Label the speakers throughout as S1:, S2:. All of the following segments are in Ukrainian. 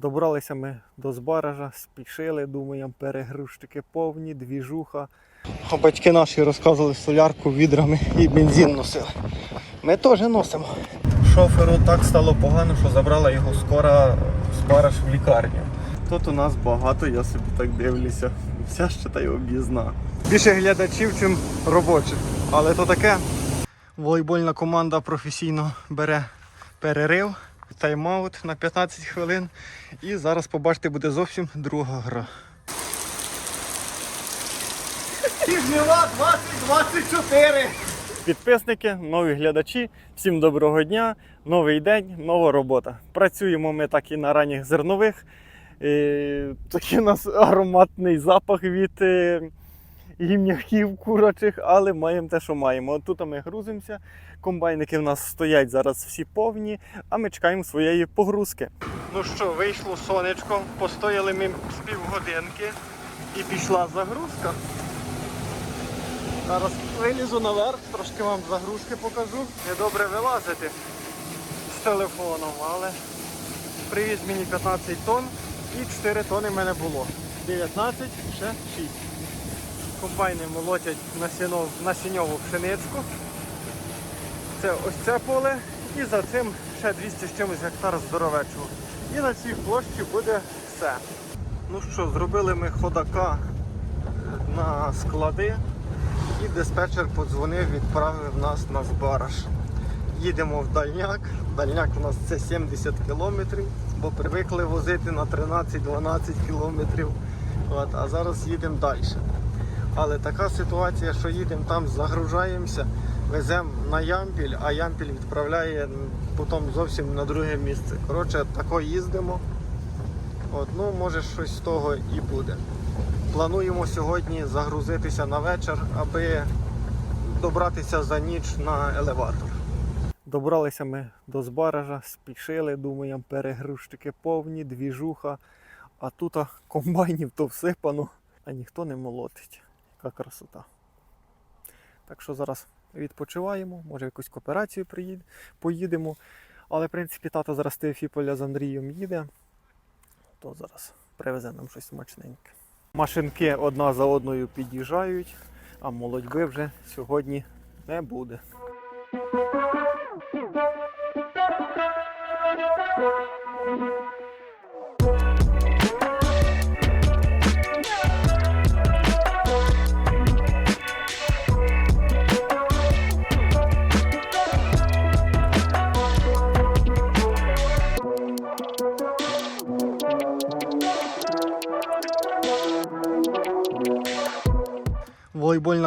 S1: Добралися ми до Збаража, спішили, думаємо, перегрузчики повні, двіжуха. Батьки наші розказували солярку відрами і бензин носили. Ми теж носимо. Шоферу так стало погано, що забрала його скоро Збараж в лікарню. Тут у нас багато, я собі так дивлюся. Вся ще та й об'їзна. Більше глядачів, чим робочих. Але то таке. Волейбольна команда професійно бере перерив, тайм-аут на 15 хвилин. І зараз побачите, буде зовсім друга гра. Жнива 2024! Підписники, нові глядачі, всім доброго дня, новий день, нова робота. Працюємо ми так і на ранніх зернових. Е, Такий у нас ароматний запах від е, гімняків курочих, але маємо те, що маємо. От тут ми грузимося. Комбайники в нас стоять зараз всі повні, а ми чекаємо своєї погрузки. Ну що, вийшло сонечко, постояли ми з півгодинки і пішла загрузка. Зараз вилізу наверх, трошки вам загрузки покажу. Недобре вилазити з телефоном, але привіз мені 15 тонн і 4 тонни в мене було. 19, ще 6. Комбайни молотять насінов, насінньову пшеничку. Це ось це поле і за цим ще 200 з чимось гектар здоровечого. І на цій площі буде все. Ну що, зробили ми ходака на склади і диспетчер подзвонив, відправив нас на збараж. Їдемо в дальняк. Дальняк у нас це 70 кілометрів, бо привикли возити на 13-12 кілометрів. От, а зараз їдемо далі. Але така ситуація, що їдемо там, загружаємося, веземо на Ямпіль, а Ямпіль відправляє потім зовсім на друге місце. Коротше, тако їздимо. От, ну, може щось з того і буде. Плануємо сьогодні загрузитися на вечір, аби добратися за ніч на елеватор. Добралися ми до Збаража, спішили, думаємо, перегрузчики повні, двіжуха, а тут комбайнів то всипано, а ніхто не молотить. Яка красота. Так що зараз відпочиваємо, може в якусь кооперацію приїд... поїдемо. Але, в принципі, тато зараз Теофіполя з Андрієм їде, то зараз привезе нам щось смачненьке. Машинки одна за одною під'їжджають, а молодьби вже сьогодні не буде. Волейбольна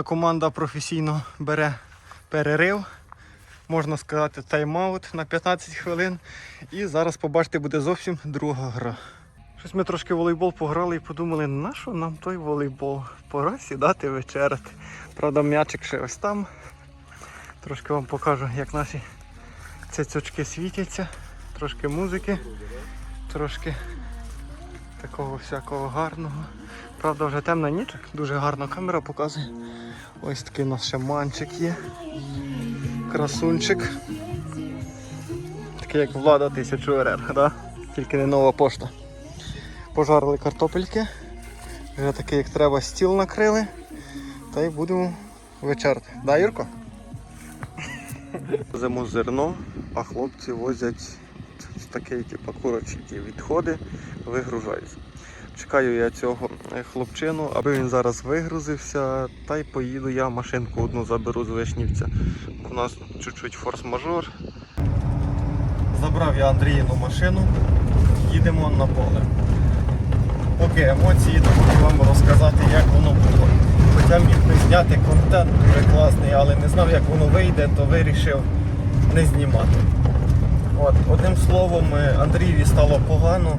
S1: команда професійно бере перерив, можна сказати, тайм-аут на 15 хвилин. І зараз побачите, буде зовсім друга гра. Щось ми трошки волейбол пограли і подумали, на що нам той волейбол? Пора сідати вечеряти. Правда, м'ячик ще ось там. Трошки вам покажу, як наші цяцючки світяться, трошки музики, трошки такого всякого гарного. Правда, вже темна ніч, дуже гарна камера показує. Ось такий у нас ще манчик є. Красунчик. Такий як влада 1000 РР, да? тільки не нова пошта. Пожарили картопельки. Вже такий, як треба, стіл накрили. Та й будемо вечерти. Да, Юрко? Веземо зерно, а хлопці возять такі, типу, курочі відходи, вигружають. Чекаю я цього е, хлопчину, аби він зараз вигрузився, та й поїду я машинку одну заберу з Вишнівця. У нас чуть-чуть форс-мажор. Забрав я Андріїну машину, їдемо на поле. Поки емоції, то хочу вам розказати, як воно було. Хоча міг би зняти контент дуже класний, але не знав, як воно вийде, то вирішив не знімати. От, одним словом, е, Андрієві стало погано.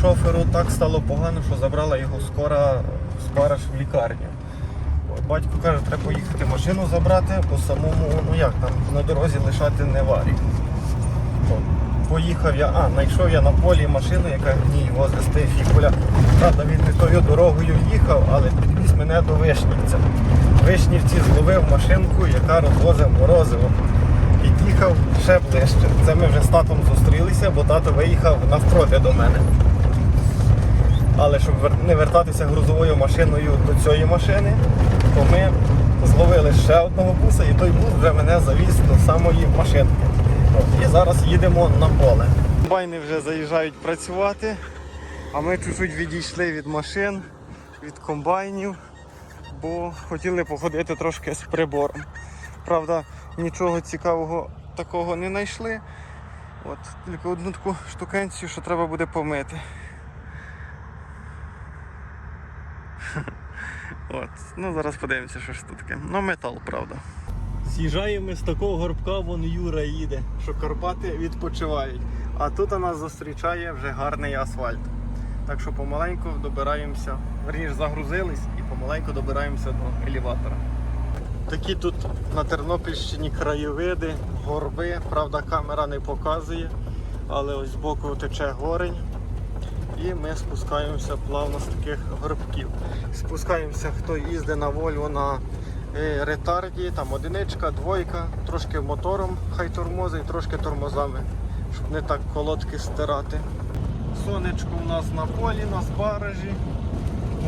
S1: Шоферу так стало погано, що забрала його скоро Збараж в лікарню. Батько каже, треба поїхати машину забрати, бо самому, ну як там, на дорозі лишати не варі. Поїхав я, а, знайшов я на полі машину, яка гній возить з Тейфіполя. Правда, він не тою дорогою їхав, але підвіз мене до Вишнівця. Вишнівці зловив машинку, яка розвозив морозиво. Під'їхав ще ближче. Це ми вже з татом зустрілися, бо тато виїхав навпроти до мене. Але щоб не вертатися грузовою машиною до цієї машини, то ми зловили ще одного буса, і той бус вже мене завіз до самої машинки. І зараз їдемо на поле. Комбайни вже заїжджають працювати, а ми чуть-чуть відійшли від машин, від комбайнів, бо хотіли походити трошки з прибором. Правда, нічого цікавого такого не знайшли. От, тільки одну таку штукенцію, що треба буде помити. От, ну зараз подивимося, що ж таке. Ну, метал, правда. З'їжджаємо з такого горбка, вон Юра їде, що Карпати відпочивають. А тут нас зустрічає вже гарний асфальт. Так що помаленьку добираємося, верніше загрузились і помаленьку добираємося до елеватора. Такі тут на Тернопільщині краєвиди, горби. Правда, камера не показує, але ось збоку тече горень. І ми спускаємося плавно з таких горбків. Спускаємося, хто їздить на Вольво на е, ретарді, там одиничка, двойка, трошки мотором хай тормозить, трошки тормозами, щоб не так колодки стирати. Сонечко у нас на полі, на збаражі.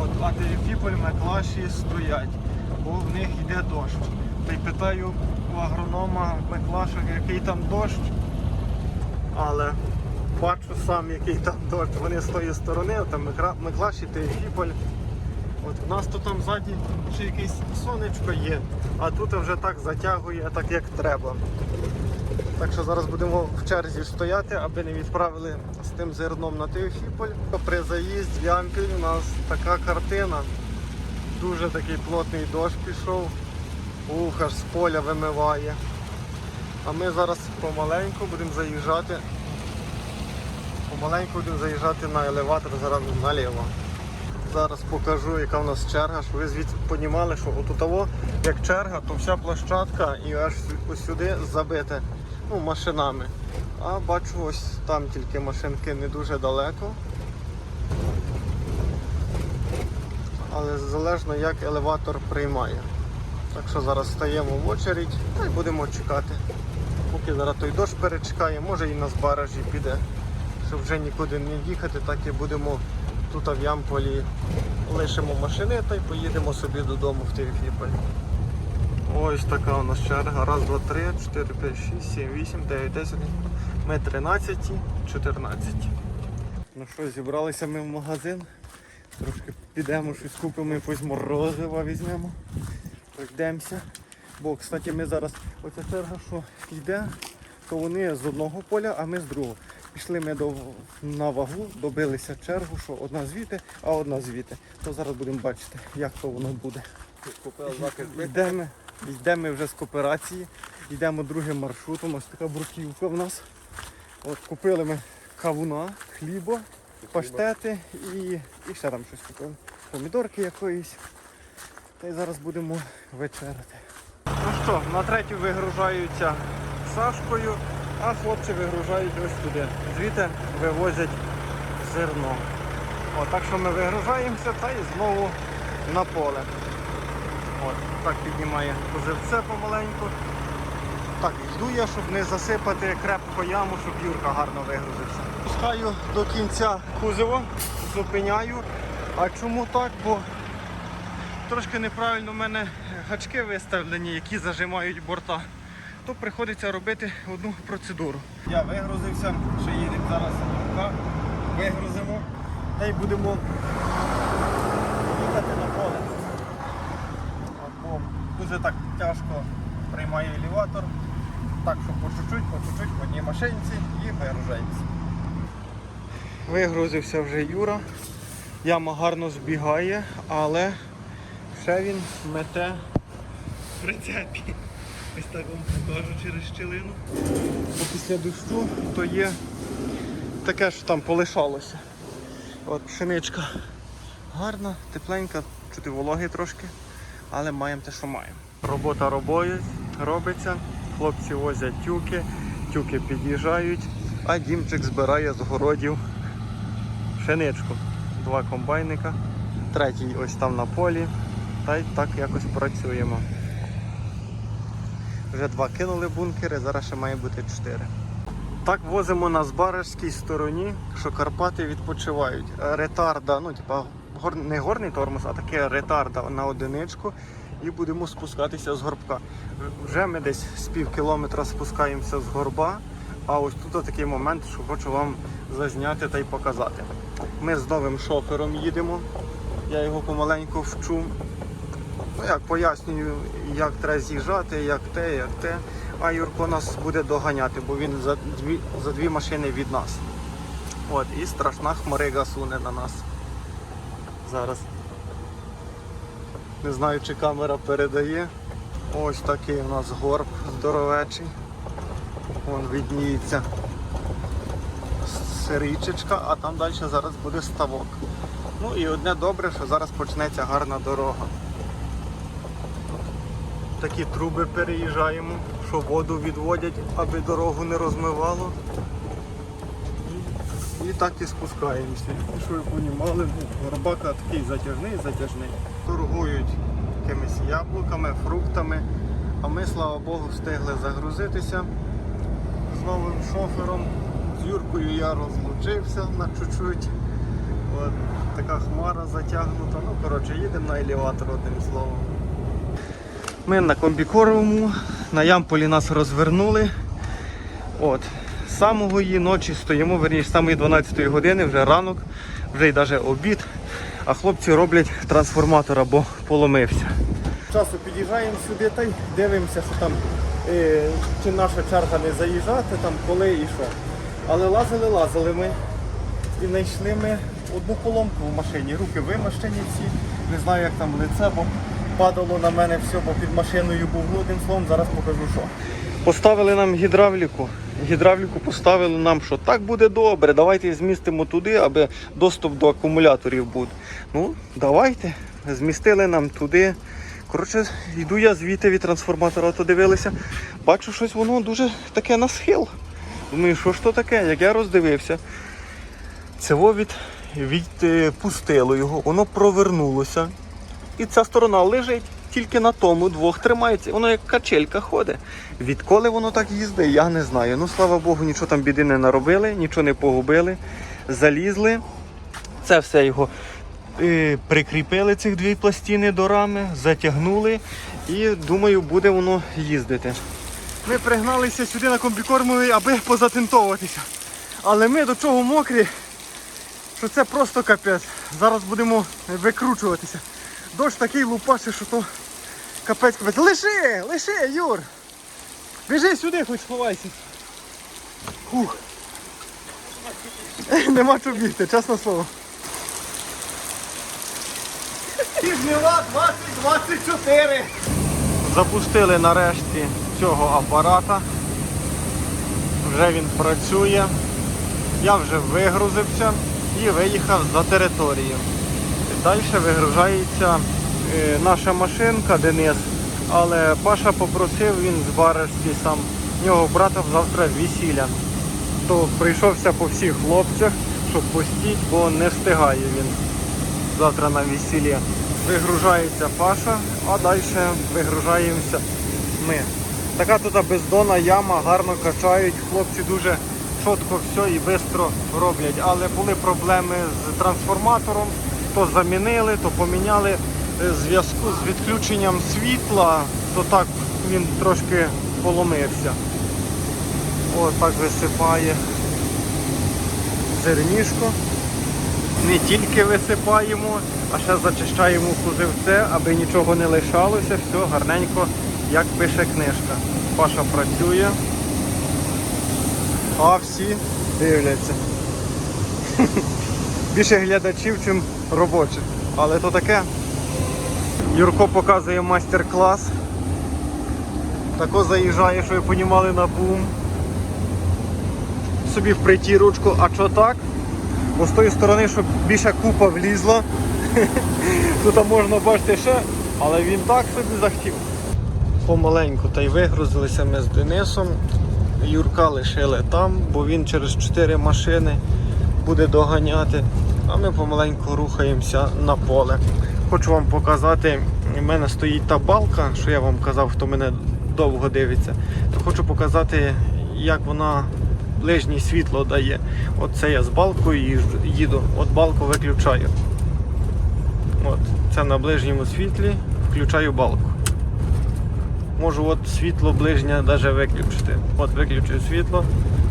S1: От, а Фіполь Меклаші стоять, бо в них йде дощ. Та й питаю у агронома в який там дощ. Але бачу сам, який там дощ. Вони з тої сторони, там та Фіполь. От у нас тут там ззаді ще якесь сонечко є, а тут вже так затягує, так як треба. Так що зараз будемо в черзі стояти, аби не відправили з тим зерном на Теофіполь. При заїзді в Ямпіль у нас така картина. Дуже такий плотний дощ пішов. Ух, аж з поля вимиває. А ми зараз помаленьку будемо заїжджати. Помаленьку будемо заїжджати на елеватор зараз наліво. Зараз покажу, яка в нас черга, щоб ви звідси понімали, що отут того, як черга, то вся площадка і аж сюди забите ну, машинами. А бачу, ось там тільки машинки не дуже далеко. Але залежно як елеватор приймає. Так що зараз стаємо в очередь та й будемо чекати. Поки зараз той дощ перечекає, може і на збаражі піде. Щоб вже нікуди не їхати, так і будемо тут в Ямполі лишимо машини та й поїдемо собі додому в Терефіполь. Ось така у нас черга. Раз, два, три, чотири, п'ять, шість, сім, вісім, дев'ять, десять. Ми 13, 14. Ну що, зібралися ми в магазин. Трошки підемо щось купимо, якось морозива візьмемо. Пройдемося. Бо, кстати, ми зараз, оця черга, що йде, то вони з одного поля, а ми з другого. Пішли ми до, на вагу, добилися чергу, що одна звідти, а одна звідти. То зараз будемо бачити, як то воно буде. Йдемо, йдемо вже з кооперації, йдемо другим маршрутом, ось така бруківка в нас. От купили ми кавуна, хліба, паштети і, і ще там щось купили. Помідорки якоїсь. Та й зараз будемо вечеряти. Ну що, на третю вигружаються Сашкою, а хлопці вигружають ось туди. Звідти вивозять зерно. О, так що ми вигружаємося та й знову на поле. От, так піднімає позивце помаленьку. Так, йду я, щоб не засипати крепко яму, щоб Юрка гарно вигрузився. Пускаю до кінця кузова, зупиняю. А чому так? Бо трошки неправильно в мене гачки виставлені, які зажимають борта. То приходиться робити одну процедуру. Я вигрузився, ще їдемо зараз Юрка, вигрузимо та й будемо їхати на поле. Бо дуже так тяжко приймає елеватор. Так що по чуть-чуть, по чуть-чуть по одній машинці і вигружаємося. Вигрузився вже Юра. Яма гарно збігає, але ще він мете в прицепі. Ось так вам покажу через щілину. Бо після дощу то є таке, що там полишалося. От пшеничка гарна, тепленька, чути вологи трошки, але маємо те, що маємо. Робота робою робиться, хлопці возять тюки, тюки під'їжджають, а дімчик збирає з городів пшеничку. Два комбайника, третій ось там на полі. Та й так якось працюємо. Вже два кинули бункери, зараз ще має бути чотири. Так возимо на Збаражській стороні, що Карпати відпочивають. Ретарда, ну типа гор... не горний тормоз, а таке ретарда на одиничку. І будемо спускатися з горбка. Вже ми десь з пів кілометра спускаємося з горба. А ось тут такий момент, що хочу вам зазняти та й показати. Ми з новим шофером їдемо. Я його помаленьку вчу. Ну як пояснюю, як треба з'їжджати, як те, як те. А Юрко нас буде доганяти, бо він за дві, за дві машини від нас. От, і страшна хмарига суне на нас. Зараз. Не знаю, чи камера передає. Ось такий у нас горб здоровечий. Вон видніється сирічечка, а там далі зараз буде ставок. Ну і одне добре, що зараз почнеться гарна дорога. Такі труби переїжджаємо, що воду відводять, аби дорогу не розмивало. І, і так і спускаємося. І що ви понімали, ну, горбака такий затяжний, затяжний. Торгують якимись яблуками, фруктами. А ми, слава Богу, встигли загрузитися з новим шофером. З Юркою я розлучився на чуть-чуть. Така хмара затягнута. Ну, коротше, їдемо на елеватор одним словом. Ми на комбікоровому, на ямполі нас розвернули. От. З самої ночі стоїмо, верніше, з самої 12 години, вже ранок, вже й навіть обід. А хлопці роблять трансформатора, бо поломився. Часу під'їжджаємо сюди та й дивимося, що там е, чи наша черга не заїжджати, там коли і що. Але лазили, лазили ми і знайшли ми одну поломку в машині. Руки вимащені всі, не знаю як там лице, бо падало на мене все, бо під машиною був ну, одним словом, зараз покажу що. Поставили нам гідравліку. Гідравліку поставили нам, що так буде добре, давайте змістимо туди, аби доступ до акумуляторів буде. Ну, давайте. Змістили нам туди. Коротше, йду я звідти від трансформатора, то дивилися. Бачу, щось воно дуже таке на схил. Думаю, що ж то таке? Як я роздивився, цього від, відпустило його, воно провернулося. І ця сторона лежить тільки на тому, двох тримається. Воно як качелька ходить. Відколи воно так їздить, я не знаю. Ну, слава Богу, нічого там біди не наробили, нічого не погубили. Залізли. Це все його е, прикріпили, цих дві пластини до рами, затягнули і думаю, буде воно їздити. Ми пригналися сюди на комбікормовий, аби позатинтовуватися. Але ми до чого мокрі, що це просто капець. Зараз будемо викручуватися. Дощ такий лупаший, що то капець капець. Лиши, лиши, Юр! Біжи сюди, хоч сховайся. Фух. Нема чого бігти, чесне слово. Жнива 2024. Запустили нарешті цього апарата. Вже він працює. Я вже вигрузився і виїхав за територію. Далі вигружається е, наша машинка Денис, але Паша попросив, він з Баришці сам, в нього брата завтра весілля. То прийшовся по всіх хлопцях, щоб пустіть, бо не встигає він завтра на весілля. Вигружається Паша, а далі вигружаємося ми. Така тут бездонна яма, гарно качають, хлопці дуже чітко все і швидко роблять. Але були проблеми з трансформатором, то замінили, то поміняли Е, зв'язку з відключенням світла, то так він трошки поломився. Ось так висипає зернішко. Не тільки висипаємо, а ще зачищаємо кузивце, аби нічого не лишалося, все гарненько, як пише книжка. Паша працює, а всі дивляться. Більше глядачів, ніж робочих. Але то таке. Юрко показує майстер-клас. Тако заїжджає, що ви понімали на бум. Собі в притірочку, а що так? Бо з тої сторони, щоб більше купа влізла. Тут можна бачити ще, але він так собі захотів. Помаленьку та й вигрузилися ми з Денисом. Юрка лишили там, бо він через 4 машини буде доганяти. А ми помаленьку рухаємося на поле. Хочу вам показати, в мене стоїть та балка, що я вам казав, хто мене довго дивиться, то хочу показати, як вона ближнє світло дає. От це я з балкою їду, от балку виключаю. От, це на ближньому світлі включаю балку. Можу от світло ближнє навіть виключити. От виключую світло,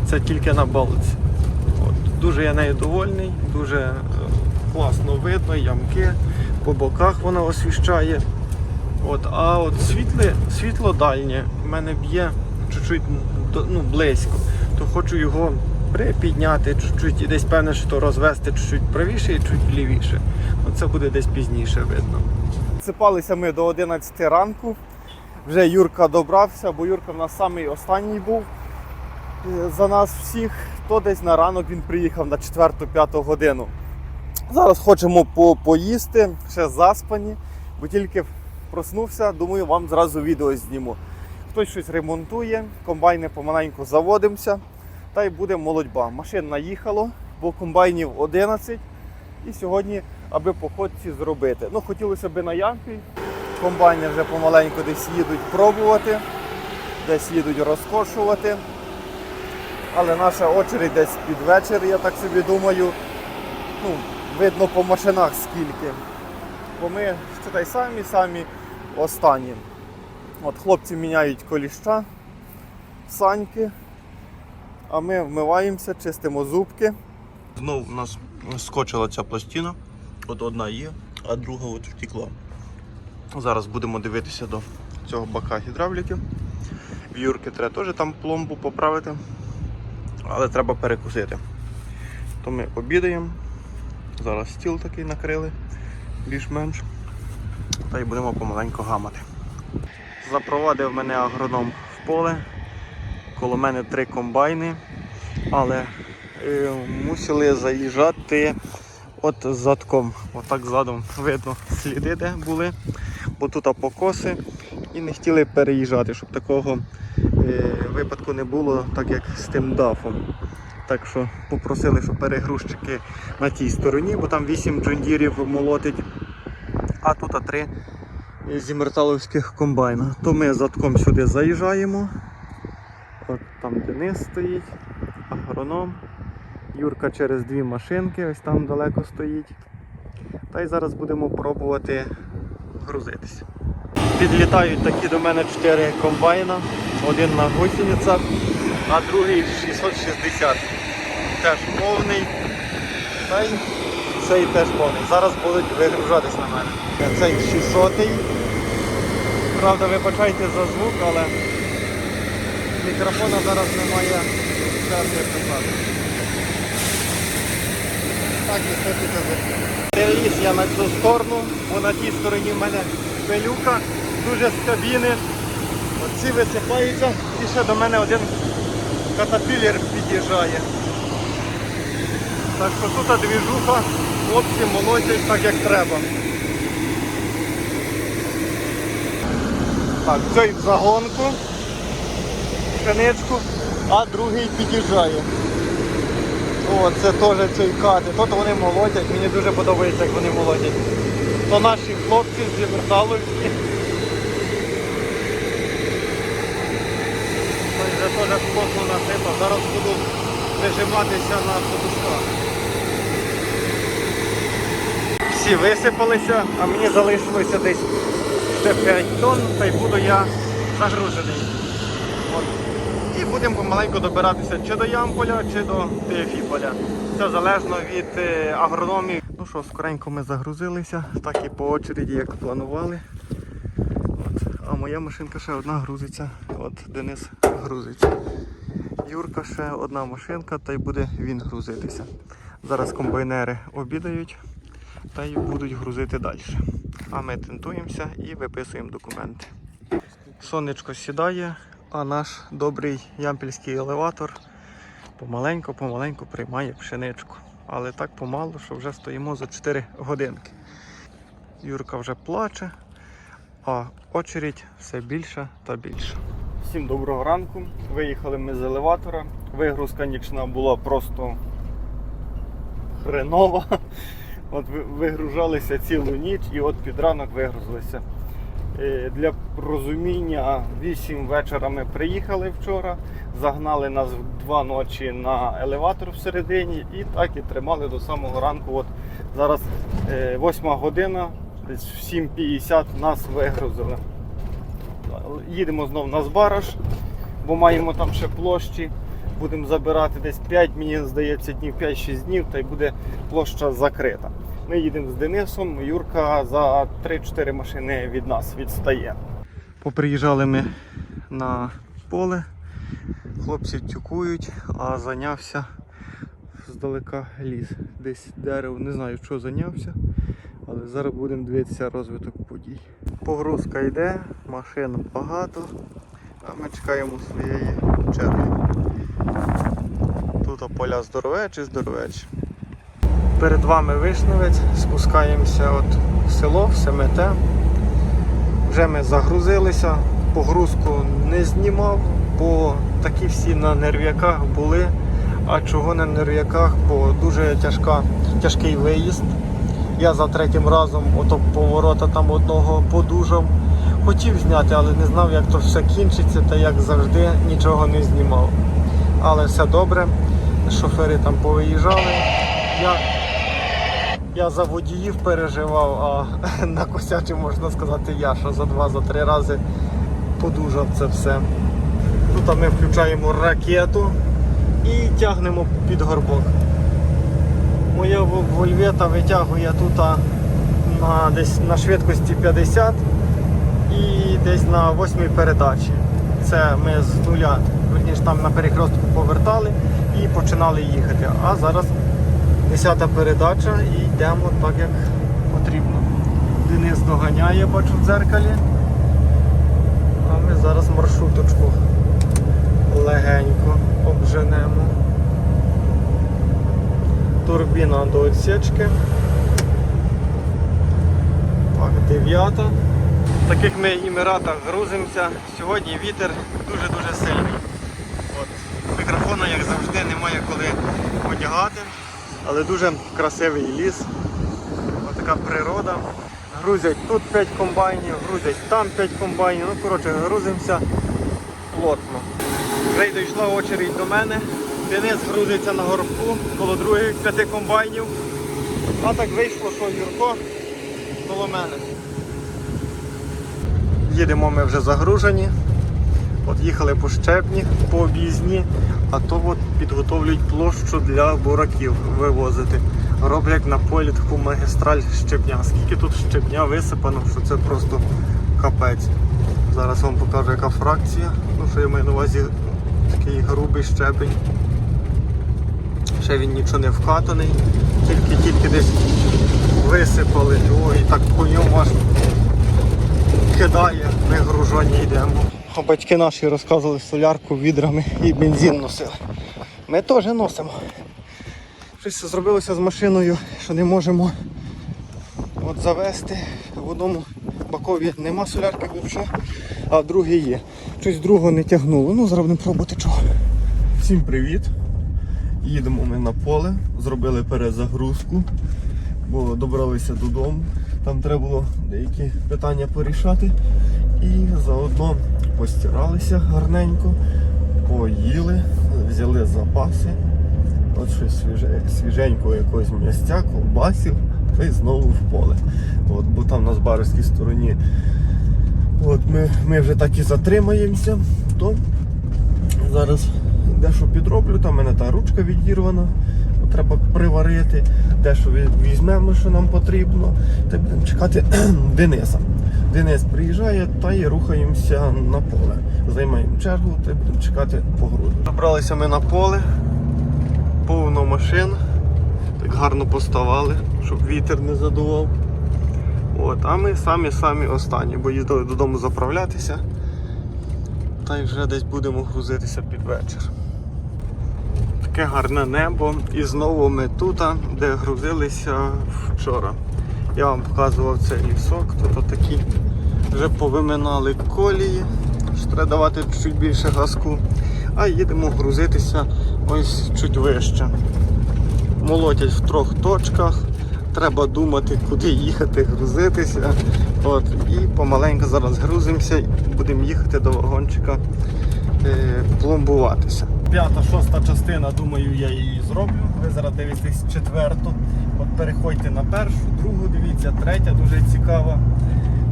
S1: це тільки на балці. От, дуже я нею довольний, дуже класно видно, ямки, по боках вона освіщає. От, а от світле, світло дальнє в мене б'є чуть-чуть ну, близько, то хочу його припідняти чуть-чуть і десь певне, що розвести чуть-чуть правіше і чуть лівіше. Оце буде десь пізніше видно. Сипалися ми до 11 ранку. Вже Юрка добрався, бо Юрка в нас самий останній був е, за нас всіх. То десь на ранок він приїхав на 4-5 годину. Зараз хочемо по- поїсти, ще заспані, бо тільки проснувся, думаю, вам зразу відео зніму. Хтось щось ремонтує, комбайни помаленьку заводимося, та й буде молодьба. Машин наїхало, бо комбайнів 11. І сьогодні, аби походці зробити. Ну, хотілося б на ямпі. Комбайни вже помаленьку десь їдуть пробувати, десь їдуть розкошувати. Але наша очередь десь під вечір, я так собі думаю. Ну, видно по машинах скільки. Бо ми читай самі самі останні. От хлопці міняють коліща, саньки, а ми вмиваємося, чистимо зубки.
S2: Знов у нас скочила ця пластина. От одна є, а друга от втекла. Зараз будемо дивитися до цього бака гідравліки. В Юрки треба теж там пломбу поправити, але треба перекусити. То ми обідаємо. Зараз стіл такий накрили, більш-менш. Та й будемо помаленьку гамати.
S1: Запровадив мене агроном в поле. Коло мене три комбайни, але е, мусили заїжджати от задком. Отак задом видно сліди, де були, бо тут покоси і не хотіли переїжджати, щоб такого е, випадку не було, так як з тим дафом. Так що попросили, щоб перегрузчики на тій стороні, бо там 8 джундірів молотить, а тут а 3 зі мерталовських комбайна. То ми задком сюди заїжджаємо. От там Денис стоїть, агроном. Юрка через дві машинки, ось там далеко стоїть. Та й зараз будемо пробувати грузитися. Підлітають такі до мене 4 комбайна. Один на гусеницях, а другий 660. Теж повний. Та й цей теж повний. Зараз будуть вигружатись на мене. Цей 600 Правда, вибачайте за звук, але мікрофона зараз немає. Так, і Переліз я на цю сторону, бо на тій стороні в мене пилюка, дуже з кабіни. Оці висипаються і ще до мене один катапілер під'їжджає. Так що тут двіжуха, хлопці молотять так як треба. Так, цей в загонку, пшеничку, а другий під'їжджає. О, це теж цей кати. Тут вони молотять, мені дуже подобається, як вони молотять. То наші хлопці з Ліберталовські. Ось вже теж плотно насипав. Зараз буду прижиматися на подушках. Всі висипалися, а мені залишилося десь ще 5 тонн, та й буду я загружений. От. І будемо помаленьку добиратися чи до Ямполя, чи до Теофіполя. Це залежно від е, агрономів. Ну що, скоренько ми загрузилися, так і по очереді, як планували. Моя машинка ще одна грузиться. От Денис грузиться. Юрка ще одна машинка, та й буде він грузитися. Зараз комбайнери обідають та й будуть грузити далі. А ми тентуємося і виписуємо документи. Сонечко сідає, а наш добрий ямпільський елеватор помаленьку-помаленьку приймає пшеничку. Але так помало, що вже стоїмо за 4 годинки. Юрка вже плаче, а очередь все більша та більша. Всім доброго ранку. Виїхали ми з елеватора. Вигрузка нічна була просто хренова. От вигружалися цілу ніч і от під ранок вигрузилися. Е, Для розуміння, 8 вечора ми приїхали вчора, загнали нас в два ночі на елеватор всередині і так і тримали до самого ранку. От зараз 8 година, десь в 7.50 нас вигрузили. Їдемо знов на Збараш, бо маємо там ще площі. Будемо забирати десь 5, мені здається, днів 5-6 днів, та й буде площа закрита. Ми їдемо з Денисом, Юрка за 3-4 машини від нас відстає. Поприїжджали ми на поле, хлопці тюкують, а зайнявся здалека ліс. Десь дерево, не знаю, що зайнявся, але зараз будемо дивитися розвиток подій. Погрузка йде, машин багато, а ми чекаємо своєї черги. Тут поля здоровечі, здоровечі. Перед вами Вишневець, спускаємося от в село, в Семете. Вже ми загрузилися, погрузку не знімав, бо такі всі на нерв'яках були. А чого на нерв'яках? Бо дуже тяжка, тяжкий виїзд. Я за третім разом ото поворота там одного подужав. Хотів зняти, але не знав, як то все кінчиться, та як завжди нічого не знімав. Але все добре. Шофери там повиїжджали. Я, я за водіїв переживав, а накосячив, можна сказати, я, що за два, за три рази подужав це все. Тут ми включаємо ракету і тягнемо під горбок. Моя Вольвета витягує тут на, десь на швидкості 50 і десь на восьмій передачі. Це ми з нуля, верніше там на перехрестку повертали і починали їхати. А зараз 10 передача і йдемо так, як потрібно. Денис доганяє, бачу в дзеркалі. А ми зараз маршруточку легенько обженемо. Турбіна до відсічки. Так, дев'ята. В таких ми імератах грузимося. Сьогодні вітер дуже-дуже сильний. От. Мікрофона, як завжди, немає коли одягати, але дуже красивий ліс. Ось така природа. Грузять тут 5 комбайнів, грузять там 5 комбайнів. Ну, коротше, грузимося плотно. Вже й дійшла очередь до мене. Денис грузиться на горбку коло других п'яти комбайнів. А так вийшло, що Юрко коло мене. Їдемо ми вже загружені. От їхали по щебні, по об'їзні, а то от підготовлюють площу для бураків вивозити. Роблять на полі таку магістраль щебня. Скільки тут щебня висипано, що це просто капець. Зараз вам покажу, яка фракція. Ну, що я маю на увазі такий грубий щебень. Ще він нічого не вкатаний, тільки-тільки десь висипали. Ой, так по ньому аж кидає, ми гружені йдемо. А батьки наші розказували солярку відрами і бензин носили. Ми теж носимо. Щось зробилося з машиною, що не можемо от завести. В одному бакові нема солярки взагалі, а в другій є. Щось другого не тягнуло. Ну, будемо пробувати чого.
S2: Всім привіт! Їдемо ми на поле, зробили перезагрузку, бо добралися додому. Там треба було деякі питання порішати. І заодно постиралися гарненько, поїли, взяли запаси. От щось свіже, свіженького якогось м'ястя, ковбасів, й знову в поле. От, бо там на Збаровській стороні от ми, ми вже так і затримаємося, то зараз дещо підроблю, там мене та ручка відірвана, треба приварити, дещо ві- візьмемо, що нам потрібно, та будемо чекати Дениса. Денис приїжджає та й рухаємося на поле. Займаємо чергу та будемо чекати погрузу.
S1: Добралися ми на поле, повно машин, так гарно поставали, щоб вітер не задував. От, а ми самі-самі останні, бо їздили додому заправлятися. Та й вже десь будемо грузитися під вечір. Таке гарне небо. І знову ми тут, де грузилися вчора. Я вам показував цей лісок, тут такі вже повиминали колії, що треба давати чуть більше газку. А їдемо грузитися ось чуть вище. Молотять в трьох точках, треба думати, куди їхати, грузитися. От, і помаленьку зараз грузимося і будемо їхати до вагончика е, пломбуватися. П'ята, шоста частина, думаю, я її зроблю. Ви зараз дивитесь четверту. От переходьте на першу, другу, дивіться, третя дуже цікава.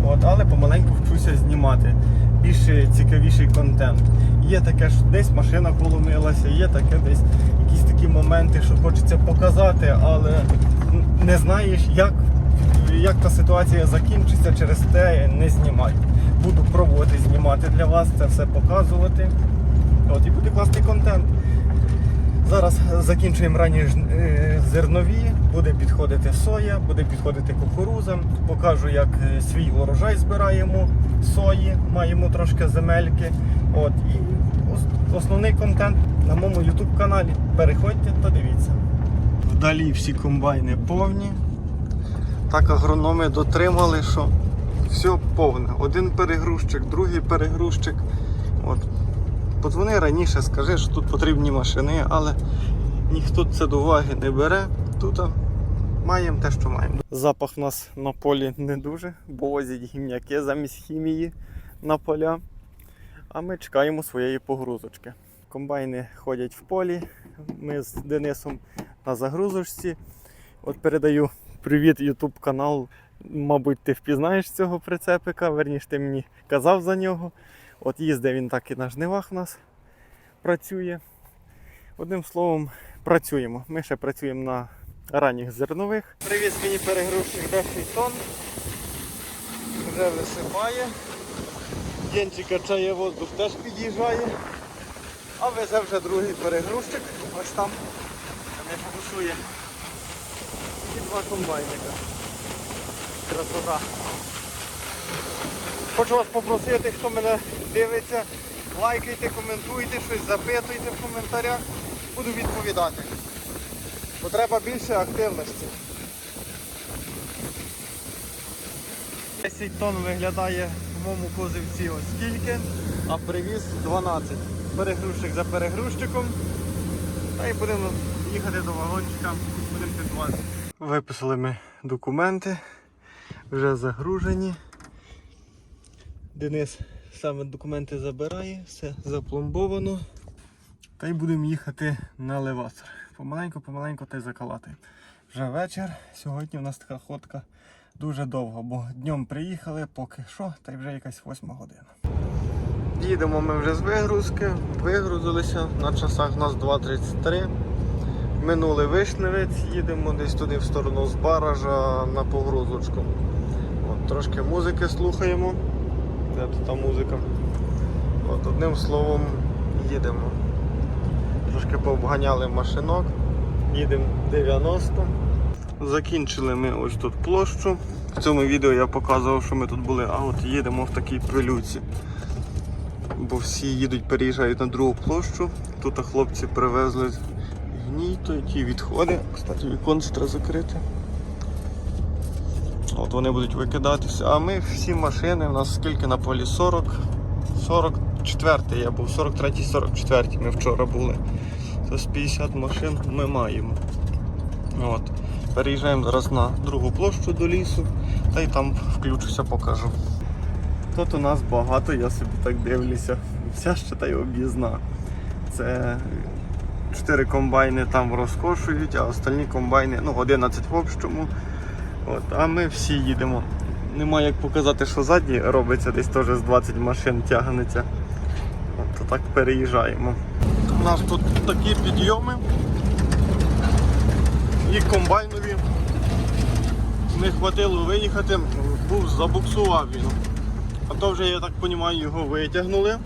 S1: От, але помаленьку вчуся знімати. Більше цікавіший контент. Є таке, що десь машина поломилася, є таке десь якісь такі моменти, що хочеться показати, але не знаєш, як, як та ситуація закінчиться, через те не знімай. Буду пробувати знімати для вас, це все показувати. От, і буде класний контент. Зараз закінчуємо ранні е, зернові, буде підходити соя, буде підходити кукуруза. Покажу, як е, свій урожай збираємо сої, маємо трошки земельки. От, і основний контент на моєму YouTube каналі. Переходьте та дивіться. Вдалі всі комбайни повні. Так агрономи дотримали, що все повне. Один перегрузчик, другий перегрузчик. От. Подзвони раніше, скажи, що тут потрібні машини, але ніхто це до уваги не бере. Тут маємо те, що маємо. Запах у нас на полі не дуже, бо возять гімняки замість хімії на поля. А ми чекаємо своєї погрузочки. Комбайни ходять в полі. Ми з Денисом на загрузочці. От передаю привіт YouTube канал. Мабуть, ти впізнаєш цього прицепика, верніше ти мені казав за нього. От їздить він так і на жнивах у нас працює. Одним словом, працюємо. Ми ще працюємо на ранніх зернових. Привіз мені перегрузчик 10 тонн. Вже висипає. Єнчика чає воздух теж під'їжджає. А везе вже другий перегрузчик. Ось там. Не фокусує. І два комбайника. Красота. Хочу вас попросити, хто мене дивиться, лайкайте, коментуйте, щось запитуйте в коментарях. Буду відповідати. Бо треба більше активності. 10 тонн виглядає в моєму козивці ось скільки, а привіз 12. Перегрузчик за перегрузчиком. Та й будемо їхати до вагончика, будемо підвозити. Виписали ми документи, вже загружені. Денис саме документи забирає, все запломбовано. Та й будемо їхати на леватор. Помаленьку та й закалати. Вже вечір. Сьогодні у нас така ходка дуже довго, бо днем приїхали, поки що, та й вже якась восьма година. Їдемо ми вже з вигрузки, вигрузилися, на часах у нас 2.33. Минули Вишневець, їдемо десь туди в сторону з баража на погрузочку. Трошки музики слухаємо. Де тут та музика? От, одним словом, їдемо. Трошки пообганяли машинок. Їдемо 90. Закінчили ми ось тут площу. В цьому відео я показував, що ми тут були, а от їдемо в такій прилюці. Бо всі їдуть, переїжджають на другу площу. Тут хлопці привезли гній, то ті відходи. Кстати, віконце треба закрити. От вони будуть викидатися. А ми всі машини, у нас скільки на полі 40. 44 я був, 43 44 ми вчора були. З 50 машин ми маємо. От. Переїжджаємо зараз на другу площу до лісу, та й там включуся, покажу. Тут у нас багато, я собі так дивлюся. Вся ще та й об'їзна. Це 4 комбайни там розкошують, а остальні комбайни, ну 11 в общому. От, а ми всі їдемо. Нема як показати, що ззаді робиться, десь теж з 20 машин тягнеться. От, так переїжджаємо. У нас тут такі підйоми і комбайнові. Не хватило виїхати, був забуксував він. А то вже, я так розумію, його витягнули.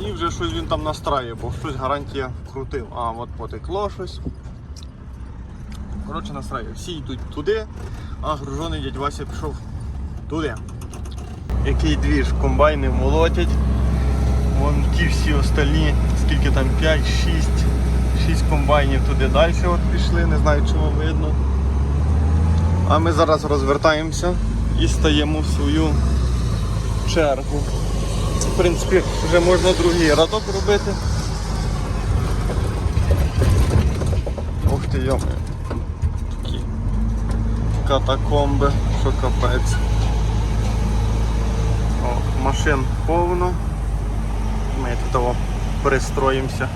S1: І вже щось він там настраює, бо щось гарантія крутив. А, от потекло щось. Коротше, настраює. Всі йдуть туди, а гружений дядь Вася пішов туди. Який двіж комбайни молотять. Вон ті всі остальні, скільки там 5, 6, 6 комбайнів туди далі от пішли, не знаю чого видно. А ми зараз розвертаємося і стаємо в свою чергу. В принципі, вже можна другий радок робити. Ух ти, йоми. Катакомби, що капець. О, машин повно. Ми тут пристроїмося.